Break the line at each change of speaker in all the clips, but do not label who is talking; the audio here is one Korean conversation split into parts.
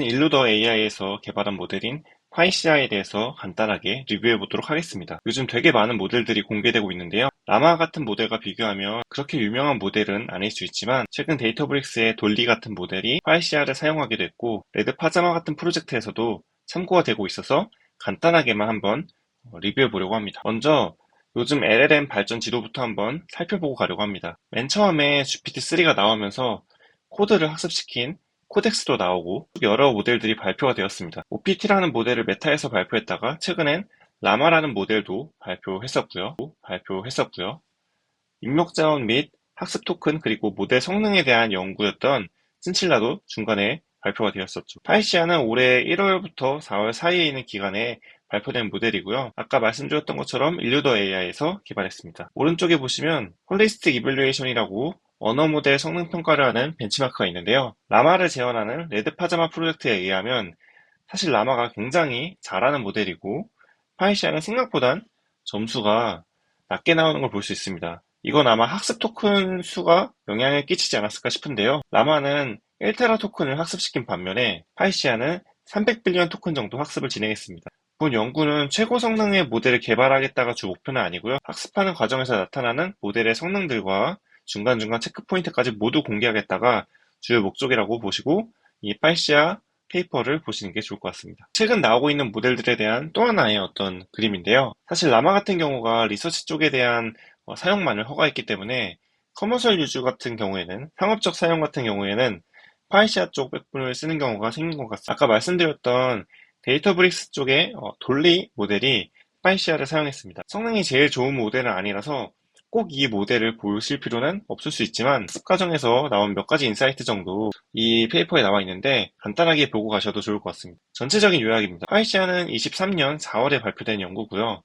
오늘은 일루더 AI에서 개발한 모델인 파이시아에 대해서 간단하게 리뷰해 보도록 하겠습니다. 요즘 되게 많은 모델들이 공개되고 있는데요. 라마 같은 모델과 비교하면 그렇게 유명한 모델은 아닐 수 있지만 최근 데이터브릭스의 돌리 같은 모델이 파이시아를 사용하게 됐고 레드 파자마 같은 프로젝트에서도 참고가 되고 있어서 간단하게만 한번 리뷰해 보려고 합니다. 먼저 요즘 LLM 발전 지도부터 한번 살펴보고 가려고 합니다. 맨 처음에 GPT-3가 나오면서 코드를 학습시킨 코덱스도 나오고 여러 모델들이 발표가 되었습니다. OPT라는 모델을 메타에서 발표했다가 최근엔 라마라는 모델도 발표했었고요. 발표했었고요. 입력 자원 및 학습 토큰 그리고 모델 성능에 대한 연구였던 신칠라도 중간에 발표가 되었었죠. 파이시아는 올해 1월부터 4월 사이에 있는 기간에 발표된 모델이고요. 아까 말씀드렸던 것처럼 일루더 AI에서 개발했습니다. 오른쪽에 보시면 홀리스틱 이블리에이션이라고 언어 모델 성능 평가를 하는 벤치마크가 있는데요. 라마를 재현하는 레드 파자마 프로젝트에 의하면 사실 라마가 굉장히 잘하는 모델이고 파이시아는 생각보단 점수가 낮게 나오는 걸 볼 수 있습니다. 이건 아마 학습 토큰 수가 영향을 끼치지 않았을까 싶은데요. 라마는 1테라 토큰을 학습시킨 반면에 파이시아는 300빌리언 토큰 정도 학습을 진행했습니다. 본 연구는 최고 성능의 모델을 개발하겠다가 주 목표는 아니고요. 학습하는 과정에서 나타나는 모델의 성능들과 중간중간 체크포인트까지 모두 공개하겠다가 주요 목적이라고 보시고 이 파이시아 페이퍼를 보시는 게 좋을 것 같습니다. 최근 나오고 있는 모델들에 대한 또 하나의 어떤 그림인데요. 사실 라마 같은 경우가 리서치 쪽에 대한 어, 사용만을 허가했기 때문에 커머셜 유즈 같은 경우에는 상업적 사용 같은 경우에는 파이시아 쪽 백분을 쓰는 경우가 생긴 것 같습니다. 아까 말씀드렸던 데이터브릭스 쪽의 어, 돌리 모델이 파이시아를 사용했습니다. 성능이 제일 좋은 모델은 아니라서 꼭 이 모델을 보실 필요는 없을 수 있지만 습 과정에서 나온 몇 가지 인사이트 정도 이 페이퍼에 나와 있는데 간단하게 보고 가셔도 좋을 것 같습니다. 전체적인 요약입니다. 파이시아는 23년 4월에 발표된 연구고요.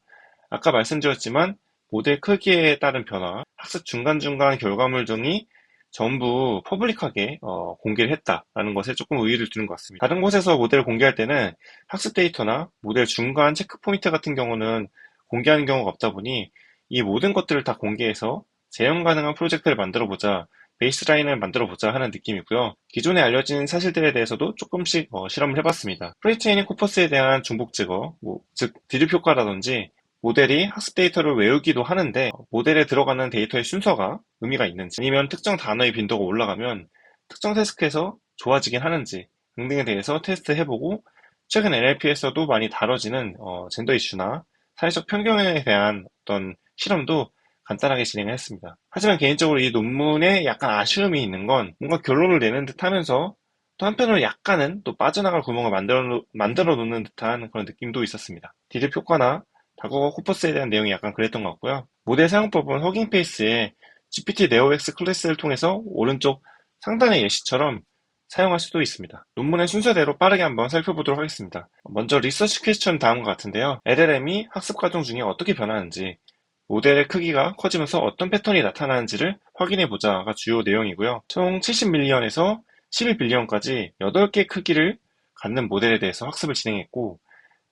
아까 말씀드렸지만 모델 크기에 따른 변화, 학습 중간중간 결과물 등이 전부 퍼블릭하게 어, 공개를 했다라는 것에 조금 의의를 두는 것 같습니다. 다른 곳에서 모델을 공개할 때는 학습 데이터나 모델 중간 체크 포인트 같은 경우는 공개하는 경우가 없다 보니 이 모든 것들을 다 공개해서 재현 가능한 프로젝트를 만들어 보자 베이스라인을 만들어 보자 하는 느낌이고요. 기존에 알려진 사실들에 대해서도 조금씩 어, 실험을 해봤습니다. 프리트레이닝 코퍼스에 대한 중복 제거, 뭐, 즉 디립 효과라든지 모델이 학습 데이터를 외우기도 하는데 모델에 들어가는 데이터의 순서가 의미가 있는지 아니면 특정 단어의 빈도가 올라가면 특정 태스크에서 좋아지긴 하는지 등등에 대해서 테스트 해보고 최근 NLP에서도 많이 다뤄지는 어, 젠더 이슈나 사회적 편견에 대한 어떤 실험도 간단하게 진행을 했습니다. 하지만 개인적으로 이 논문에 약간 아쉬움이 있는 건 뭔가 결론을 내는 듯 하면서 또 한편으로 약간은 또 빠져나갈 구멍을 만들어, 만들어 놓는 듯한 그런 느낌도 있었습니다. 디립 효과나 다국어 코퍼스에 대한 내용이 약간 그랬던 것 같고요. 모델 사용법은 허깅 페이스에 GPT 네오엑스 클래스를 통해서 오른쪽 상단의 예시처럼 사용할 수도 있습니다. 논문의 순서대로 빠르게 한번 살펴보도록 하겠습니다. 먼저 리서치 퀘스천 다음과 같은데요. LLM이 학습 과정 중에 어떻게 변하는지, 모델의 크기가 커지면서 어떤 패턴이 나타나는지를 확인해 보자가 주요 내용이고요. 총 70밀리언에서 12빌리언까지 8개 크기를 갖는 모델에 대해서 학습을 진행했고,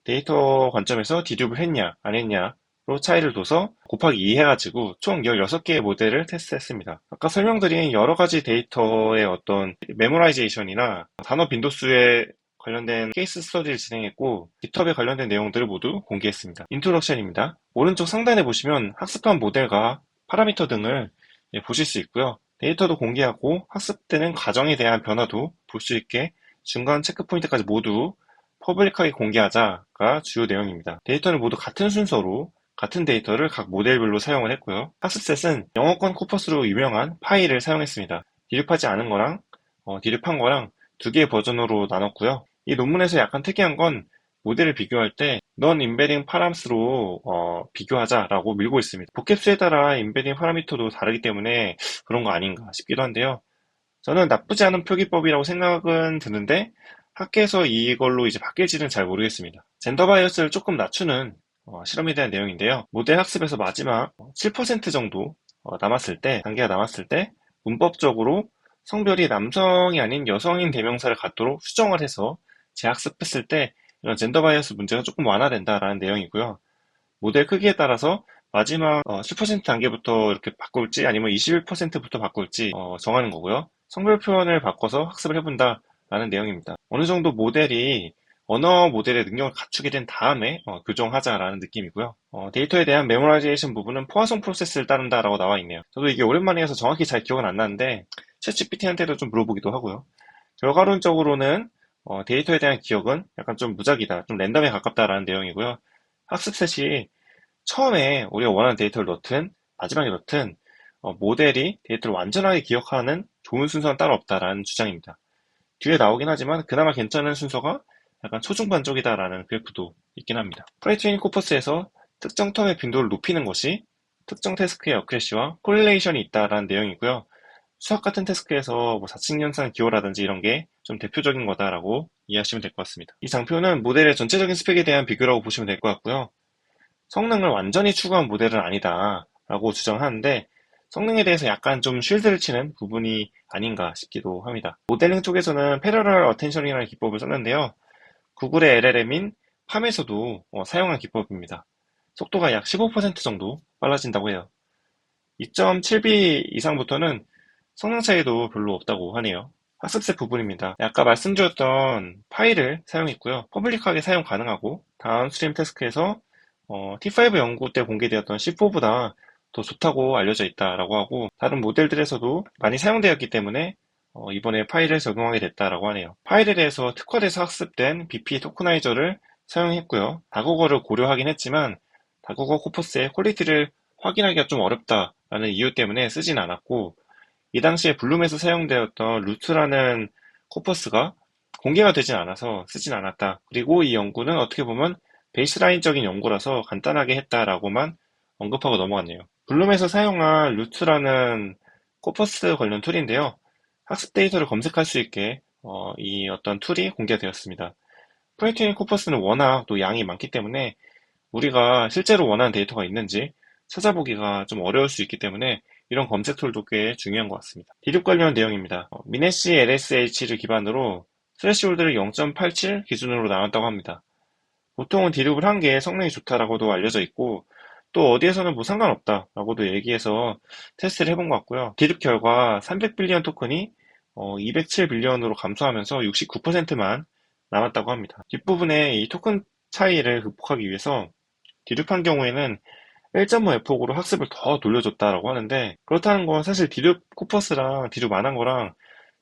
데이터 관점에서 디듀을 했냐 안 했냐 로 차이를 둬서 곱하기 2 해가지고 총 16개의 모델을 테스트했습니다. 아까 설명드린 여러 가지 데이터의 어떤 메모라이제이션이나 단어 빈도수에 관련된 케이스 스터디를 진행했고 깃허브에 관련된 내용들을 모두 공개했습니다. 인트로덕션입니다. 오른쪽 상단에 보시면 학습한 모델과 파라미터 등을 예, 보실 수 있고요. 데이터도 공개하고 학습되는 과정에 대한 변화도 볼 수 있게 중간 체크 포인트까지 모두 퍼블릭하게 공개하자가 주요 내용입니다. 데이터는 모두 같은 순서로 같은 데이터를 각 모델별로 사용을 했고요. 학습셋은 영어권 코퍼스로 유명한 파일을 사용했습니다. 디립하지 않은 거랑 어, 디립한 거랑 두 개의 버전으로 나눴고요. 이 논문에서 약간 특이한 건 모델을 비교할 때넌 인베딩 파람스로 어, 비교하자라고 밀고 있습니다. 복합수에 따라 인베딩 파라미터도 다르기 때문에 그런 거 아닌가 싶기도 한데요. 저는 나쁘지 않은 표기법이라고 생각은 드는데 학계에서 이걸로 이제 바뀔지는 잘 모르겠습니다. 젠더 바이어스를 조금 낮추는 어, 실험에 대한 내용인데요. 모델 학습에서 마지막 7% 정도 어, 남았을 때, 단계가 남았을 때 문법적으로 성별이 남성이 아닌 여성인 대명사를 갖도록 수정을 해서 재학습했을 때 이런 젠더 바이어스 문제가 조금 완화된다라는 내용이고요. 모델 크기에 따라서 마지막 10% 어, 단계부터 이렇게 바꿀지 아니면 21%부터 바꿀지 어, 정하는 거고요. 성별 표현을 바꿔서 학습을 해본다 라는 내용입니다. 어느 정도 모델이 언어 모델의 능력을 갖추게 된 다음에 어, 교정하자라는 느낌이고요. 어, 데이터에 대한 메모라이제이션 부분은 포화성 프로세스를 따른다라고 나와 있네요. 저도 이게 오랜만에 해서 정확히 잘 기억은 안 나는데 챗GPT한테도 좀 물어보기도 하고요. 결과론적으로는 어, 데이터에 대한 기억은 약간 좀 무작위다, 좀 랜덤에 가깝다라는 내용이고요. 학습셋이 처음에 우리가 원하는 데이터를 넣든 마지막에 넣든 어, 모델이 데이터를 완전하게 기억하는 좋은 순서는 따로 없다라는 주장입니다. 뒤에 나오긴 하지만 그나마 괜찮은 순서가 약간 초중반 쪽이다라는 그래프도 있긴 합니다. 프라이트닝 코퍼스에서 특정 텀의 빈도를 높이는 것이 특정 태스크의 어크레시와 콜레이션이 있다라는 내용이고요. 수학 같은 태스크에서 뭐 4층 연산 기호라든지 이런 게 좀 대표적인 거다라고 이해하시면 될 것 같습니다. 이 장표는 모델의 전체적인 스펙에 대한 비교라고 보시면 될 것 같고요. 성능을 완전히 추구한 모델은 아니다 라고 주장하는데 성능에 대해서 약간 좀 쉴드를 치는 부분이 아닌가 싶기도 합니다. 모델링 쪽에서는 패러럴 어텐션이라는 기법을 썼는데요. 구글의 LLM인 팜에서도 어, 사용한 기법입니다. 속도가 약 15% 정도 빨라진다고 해요. 2.7B 이상부터는 성능 차이도 별로 없다고 하네요. 학습세 부분입니다. 아까 말씀드렸던 파일을 사용했고요. 퍼블릭하게 사용 가능하고 다운스트림 태스크에서 어, T5 연구 때 공개되었던 C4보다 더 좋다고 알려져 있다라고 하고 다른 모델들에서도 많이 사용되었기 때문에 어, 이번에 파일을 적용하게 됐다라고 하네요. 파일에 대해서 특화돼서 학습된 BP 토커나이저를 사용했고요. 다국어를 고려하긴 했지만 다국어 코퍼스의 퀄리티를 확인하기가 좀 어렵다라는 이유 때문에 쓰진 않았고 이 당시에 블룸에서 사용되었던 루트라는 코퍼스가 공개가 되진 않아서 쓰진 않았다. 그리고 이 연구는 어떻게 보면 베이스라인적인 연구라서 간단하게 했다라고만 언급하고 넘어갔네요. 블룸에서 사용한 루트라는 코퍼스 관련 툴인데요. 학습 데이터를 검색할 수 있게 어, 이 어떤 툴이 공개되었습니다. 프레이트닝 코퍼스는 워낙 또 양이 많기 때문에 우리가 실제로 원하는 데이터가 있는지 찾아보기가 좀 어려울 수 있기 때문에 이런 검색 툴도 꽤 중요한 것 같습니다. 디룹 관련 내용입니다. 어, 미네시 LSH를 기반으로 스레시홀드를 0.87 기준으로 나눴다고 합니다. 보통은 디룹을 한 게 성능이 좋다라고도 알려져 있고 또 어디에서는 뭐 상관없다라고도 얘기해서 테스트를 해본 것 같고요. 디립 결과 300빌리언 토큰이 어, 207빌리언으로 감소하면서 69%만 남았다고 합니다. 뒷부분에 이 토큰 차이를 극복하기 위해서 디룹한 경우에는 1.5f폭으로 학습을 더 돌려줬다라고 하는데 그렇다는 건 사실 디룹 코퍼스랑 디룹 안한 거랑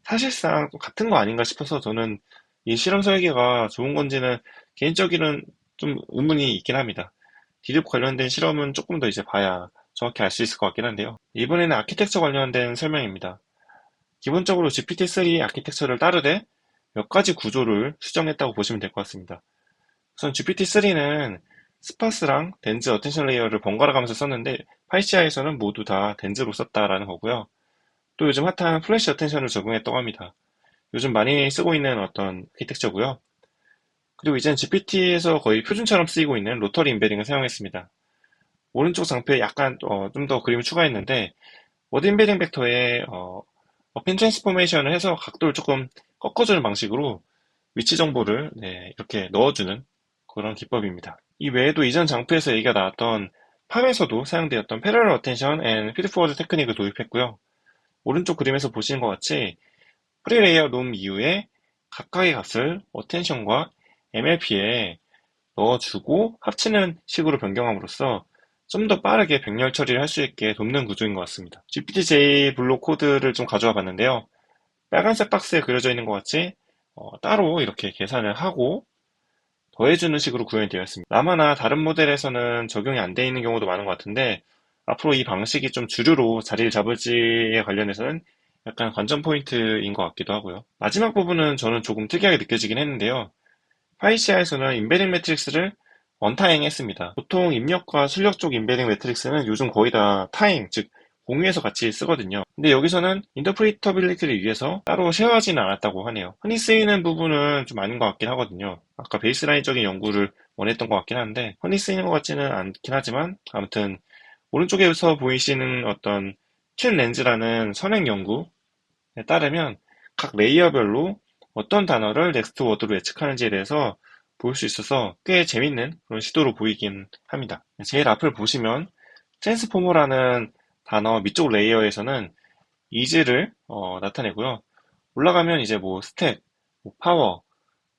사실상 같은 거 아닌가 싶어서 저는 이 실험 설계가 좋은 건지는 개인적으로는 좀 의문이 있긴 합니다. 디립 관련된 실험은 조금 더 이제 봐야 정확히 알 수 있을 것 같긴 한데요. 이번에는 아키텍처 관련된 설명입니다. 기본적으로 GPT-3 아키텍처를 따르되 몇 가지 구조를 수정했다고 보시면 될 것 같습니다. 우선 GPT-3는 스파스랑 덴즈 어텐션 레이어를 번갈아 가면서 썼는데 파이시아에서는 모두 다 덴즈로 썼다라는 거고요. 또 요즘 핫한 플래시 어텐션을 적용했다고 합니다. 요즘 많이 쓰고 있는 어떤 아키텍처고요. 그리고 이젠 GPT에서 거의 표준처럼 쓰이고 있는 로터리 인베딩을 사용했습니다. 오른쪽 장표에 약간 어, 좀 더 그림을 추가했는데 워드 인베딩 벡터에 어, 어핀 트랜스포메이션을 해서 각도를 조금 꺾어주는 방식으로 위치 정보를 네, 이렇게 넣어주는 그런 기법입니다. 이 외에도 이전 장표에서 얘기가 나왔던 팜에서도 사용되었던 패러럴 어텐션 앤 피드포워드 테크닉을 도입했고요. 오른쪽 그림에서 보시는 것 같이 프리레이어 롬 이후에 각각의 값을 어텐션과 MLP에 넣어주고 합치는 식으로 변경함으로써 좀 더 빠르게 병렬 처리를 할 수 있게 돕는 구조인 것 같습니다. GPT-J 블록 코드를 좀 가져와 봤는데요. 빨간색 박스에 그려져 있는 것 같이 어, 따로 이렇게 계산을 하고 더해주는 식으로 구현이 되어 있습니다. 라마나 다른 모델에서는 적용이 안 되어 있는 경우도 많은 것 같은데 앞으로 이 방식이 좀 주류로 자리를 잡을지에 관련해서는 약간 관전 포인트인 것 같기도 하고요. 마지막 부분은 저는 조금 특이하게 느껴지긴 했는데요. 파이시아에서는 인베딩 매트릭스를 원타행 했습니다. 보통 입력과 출력 쪽 인베딩 매트릭스는 요즘 거의 다 타행, 즉 공유해서 같이 쓰거든요. 근데 여기서는 인터프리터빌리티를 위해서 따로 쉐어하지는 않았다고 하네요. 흔히 쓰이는 부분은 좀 아닌 것 같긴 하거든요. 아까 베이스라인적인 연구를 원했던 것 같긴 한데 흔히 쓰이는 것 같지는 않긴 하지만 아무튼 오른쪽에서 보이시는 어떤 튠 렌즈라는 선행 연구에 따르면 각 레이어별로 어떤 단어를 넥스트 워드로 예측하는지에 대해서 볼 수 있어서 꽤 재밌는 그런 시도로 보이긴 합니다. 제일 앞을 보시면 트랜스포머라는 단어 밑쪽 레이어에서는 이즈를 어, 나타내고요. 올라가면 이제 뭐 스택, 뭐 파워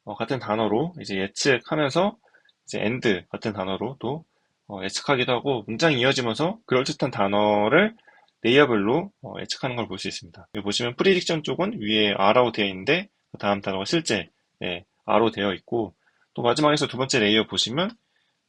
어, 같은 단어로 이제 예측하면서 이제 and 같은 단어로 또 어, 예측하기도 하고 문장이 이어지면서 그럴듯한 단어를 레이어별로 어, 예측하는 걸 볼 수 있습니다. 여기 보시면 프리딕션 쪽은 위에 R로 되어 있는데 그 다음 단어가 실제 네, R로 되어 있고 또 마지막에서 두 번째 레이어 보시면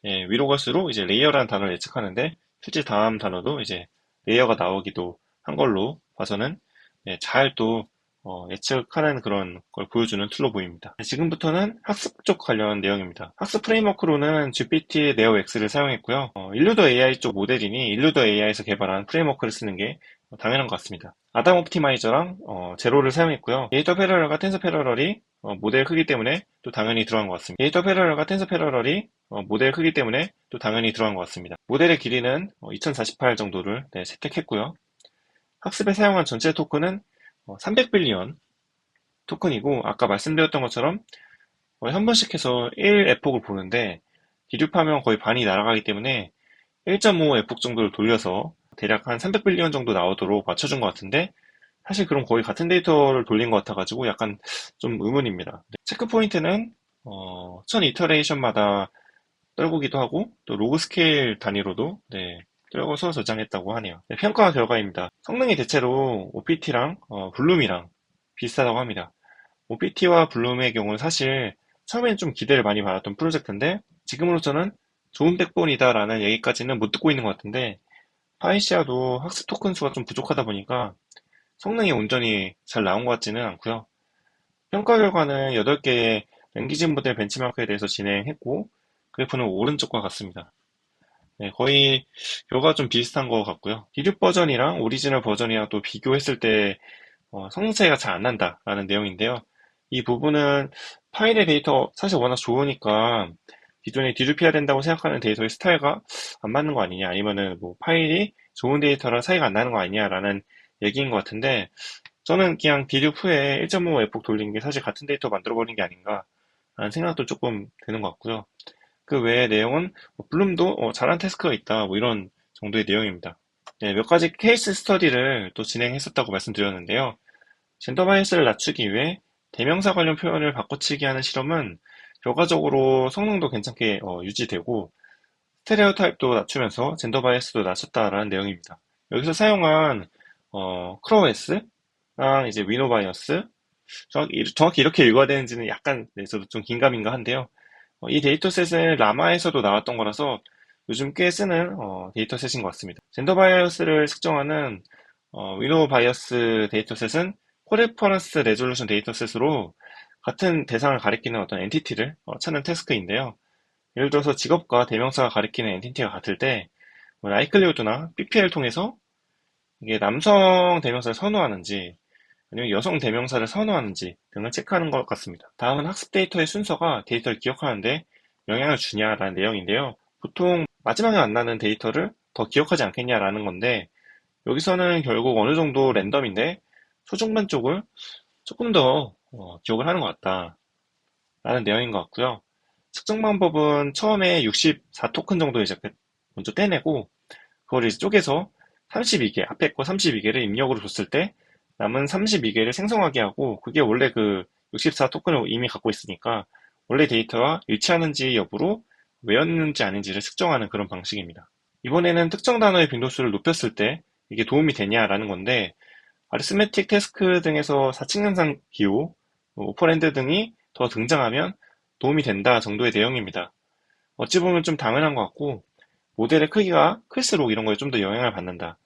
예, 위로 갈수록 이제 레이어라는 단어를 예측하는데 실제 다음 단어도 이제 레이어가 나오기도 한 걸로 봐서는 예, 잘또 어, 예측하는 그런 걸 보여주는 툴로 보입니다. 지금부터는 학습 쪽 관련 내용입니다. 학습 프레임워크로는 GPT 네오X를 사용했고요. 어, 일루더 AI 쪽 모델이니 일루더 AI에서 개발한 프레임워크를 쓰는 게 당연한 것 같습니다. 아담 옵티마이저랑 어, 제로를 사용했고요. 데이터 패러럴과 텐서 패러럴이 어, 모델 크기 때문에 또 당연히 들어간 것 같습니다. 데이터 패러럴과 텐서 패러럴이 어, 모델 크기 때문에 또 당연히 들어간 것 같습니다. 모델의 길이는 2048 정도를 네, 채택했고요. 학습에 사용한 전체 토큰은 300빌리언 어, 토큰이고 아까 말씀드렸던 것처럼 한 번씩 해서 1 에폭을 보는데 디륙하면 거의 반이 날아가기 때문에 1.5 에폭 정도를 돌려서 대략 한 300빌리언 정도 나오도록 맞춰준 것 같은데 사실 그럼 거의 같은 데이터를 돌린 것 같아가지고 약간 좀 의문입니다. 체크 포인트는 어, 천 이터레이션마다 떨구기도 하고 또 로그 스케일 단위로도 네, 떨궈서 저장했다고 하네요. 네, 평가 결과입니다. 성능이 대체로 OPT랑 어, 블룸이랑 비슷하다고 합니다. OPT와 블룸의 경우는 사실 처음엔 좀 기대를 많이 받았던 프로젝트인데 지금으로서는 좋은 백본이다라는 얘기까지는 못 듣고 있는 것 같은데 파이시아도 학습 토큰 수가 좀 부족하다 보니까 성능이 온전히 잘 나온 것 같지는 않고요. 평가 결과는 8개의 랭귀지 모델 벤치마크에 대해서 진행했고 그래프는 오른쪽과 같습니다. 네, 거의 결과가 좀 비슷한 것 같고요. 디륙 버전이랑 오리지널 버전이랑 또 비교했을 때 어, 성능 차이가 잘 안 난다라는 내용인데요. 이 부분은 파일의 데이터 사실 워낙 좋으니까 기존에 디듀피해야 된다고 생각하는 데이터의 스타일과 안 맞는 거 아니냐 아니면은 뭐 파일이 좋은 데이터랑 차이가 안 나는 거 아니냐라는 얘기인 것 같은데 저는 그냥 디듀 후에 1.5 에폭 돌린 게 사실 같은 데이터 만들어버린 게 아닌가 라는 생각도 조금 드는 것 같고요. 그 외의 내용은 뭐 블룸도 어, 잘한 태스크가 있다 뭐 이런 정도의 내용입니다. 네, 몇 가지 케이스 스터디를 또 진행했었다고 말씀드렸는데요. 젠더 바이어스를 낮추기 위해 대명사 관련 표현을 바꿔치기 하는 실험은 결과적으로 성능도 괜찮게 어, 유지되고 스테레오 타입도 낮추면서 젠더 바이어스도 낮췄다라는 내용입니다. 여기서 사용한 어, 크로에스랑 이제 위노 바이어스 정확히, 정확히 이렇게 읽어야 되는지는 약간 네, 저도 좀 긴가민가 한데요. 어, 이 데이터셋은 라마에서도 나왔던 거라서 요즘 꽤 쓰는 어, 데이터셋인 것 같습니다. 젠더 바이어스를 측정하는 어, 위노 바이어스 데이터셋은 코레퍼런스 레졸루션 데이터셋으로 같은 대상을 가리키는 어떤 엔티티를 어, 찾는 태스크인데요. 예를 들어서 직업과 대명사가 가리키는 엔티티가 같을 때뭐 라이클리우드나 PPL 통해서 이게 남성 대명사를 선호하는지 아니면 여성 대명사를 선호하는지 등을 체크하는 것 같습니다. 다음은 학습 데이터의 순서가 데이터를 기억하는데 영향을 주냐라는 내용인데요. 보통 마지막에 만나는 데이터를 더 기억하지 않겠냐라는 건데 여기서는 결국 어느 정도 랜덤인데 소중반 쪽을 조금 더 어, 기억을 하는 것 같다. 라는 내용인 것 같고요. 측정 방법은 처음에 64 토큰 정도 이제 먼저 떼내고 그걸 이제 쪼개서 32개, 앞에 거 32개를 입력으로 줬을 때 남은 32개를 생성하게 하고 그게 원래 그 64 토큰을 이미 갖고 있으니까 원래 데이터와 일치하는지 여부로 외웠는지 아닌지를 측정하는 그런 방식입니다. 이번에는 특정 단어의 빈도수를 높였을 때 이게 도움이 되냐라는 건데 아리스메틱 태스크 등에서 4층 연산 기호, 뭐 오퍼랜드 등이 더 등장하면 도움이 된다 정도의 내용입니다. 어찌 보면 좀 당연한 것 같고 모델의 크기가 클수록 이런 거에 좀 더 영향을 받는다.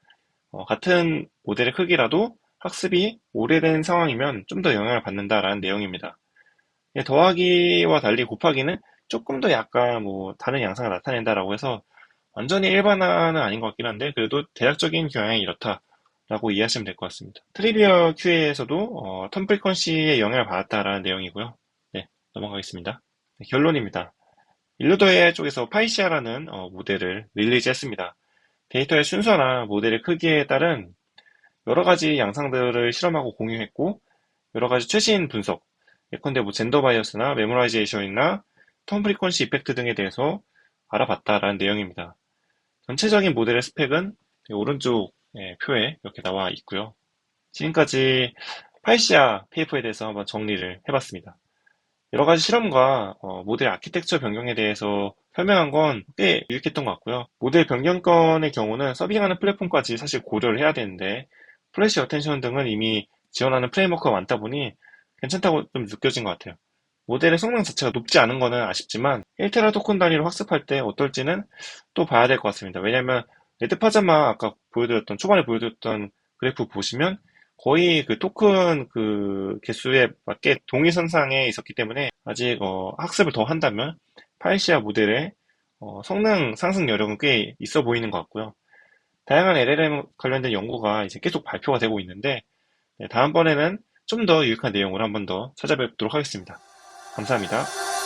어, 같은 모델의 크기라도 학습이 오래된 상황이면 좀 더 영향을 받는다라는 내용입니다. 예, 더하기와 달리 곱하기는 조금 더 약간 뭐 다른 양상을 나타낸다라고 해서 완전히 일반화는 아닌 것 같긴 한데 그래도 대략적인 경향이 이렇다. 라고 이해하시면 될 것 같습니다. 트리비어 QA에서도 어, 턴 프리퀀시에 영향을 받았다라는 내용이고요. 네, 넘어가겠습니다. 네, 결론입니다. 일루더 AI 쪽에서 파이시아라는 어, 모델을 릴리즈했습니다. 데이터의 순서나 모델의 크기에 따른 여러 가지 양상들을 실험하고 공유했고 여러 가지 최신 분석, 예컨대 뭐 젠더 바이어스나 메모라이제이션이나 턴 프리퀀시 이펙트 등에 대해서 알아봤다라는 내용입니다. 전체적인 모델의 스펙은 오른쪽 예, 표에 이렇게 나와 있고요. 지금까지 파이시아 페이퍼에 대해서 한번 정리를 해봤습니다. 여러 가지 실험과 어, 모델 아키텍처 변경에 대해서 설명한 건 꽤 유익했던 것 같고요. 모델 변경권의 경우는 서빙하는 플랫폼까지 사실 고려를 해야 되는데 플래시 어텐션 등은 이미 지원하는 프레임워크가 많다 보니 괜찮다고 좀 느껴진 것 같아요. 모델의 성능 자체가 높지 않은 거는 아쉽지만 1테라 토큰 단위로 학습할 때 어떨지는 또 봐야 될 것 같습니다. 왜냐면 레드 파자마 아까 보여드렸던 초반에 보여드렸던 그래프 보시면 거의 그 토큰 그 개수에 맞게 동일선상에 있었기 때문에 아직 어, 학습을 더 한다면 파이시아 모델의 어, 성능 상승 여력은 꽤 있어 보이는 것 같고요. 다양한 LLM 관련된 연구가 이제 계속 발표가 되고 있는데 네, 다음번에는 좀 더 유익한 내용을 한 번 더 찾아뵙도록 하겠습니다. 감사합니다.